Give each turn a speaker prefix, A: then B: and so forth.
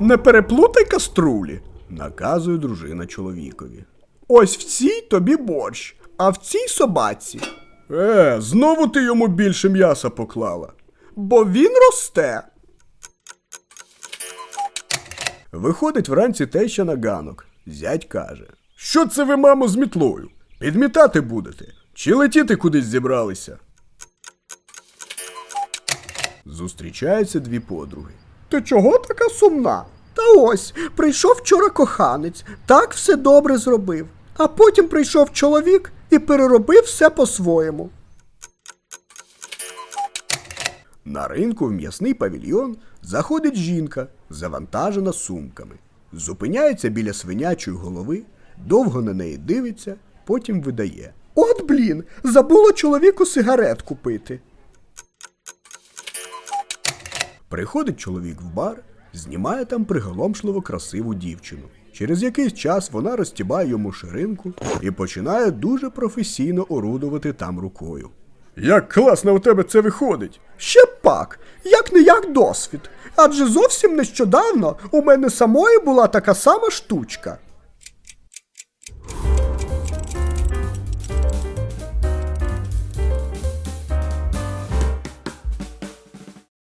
A: Не переплутай каструлі, наказує дружина чоловікові. Ось в цій тобі борщ, а в цій собаці. Е, знову ти йому більше м'яса поклала. Бо він росте. Виходить вранці теща на ганок. Зять каже: Що це ви, мамо, з мітлою? Підмітати будете? Чи летіти кудись зібралися? Зустрічаються дві подруги. Ти чого така сумна? Та ось, прийшов вчора коханець, так все добре зробив. А потім прийшов чоловік і переробив все по-своєму. На ринку в м'ясний павільйон заходить жінка, завантажена сумками. Зупиняється біля свинячої голови, довго на неї дивиться, потім видає. От блін, забула чоловіку сигарет купити. Приходить чоловік в бар, знімає там приголомшливо красиву дівчину. Через якийсь час вона розтібає йому ширинку і починає дуже професійно орудувати там рукою. Як класно у тебе це виходить? Ще пак, як не як досвід. Адже зовсім нещодавно у мене самої була така сама штучка.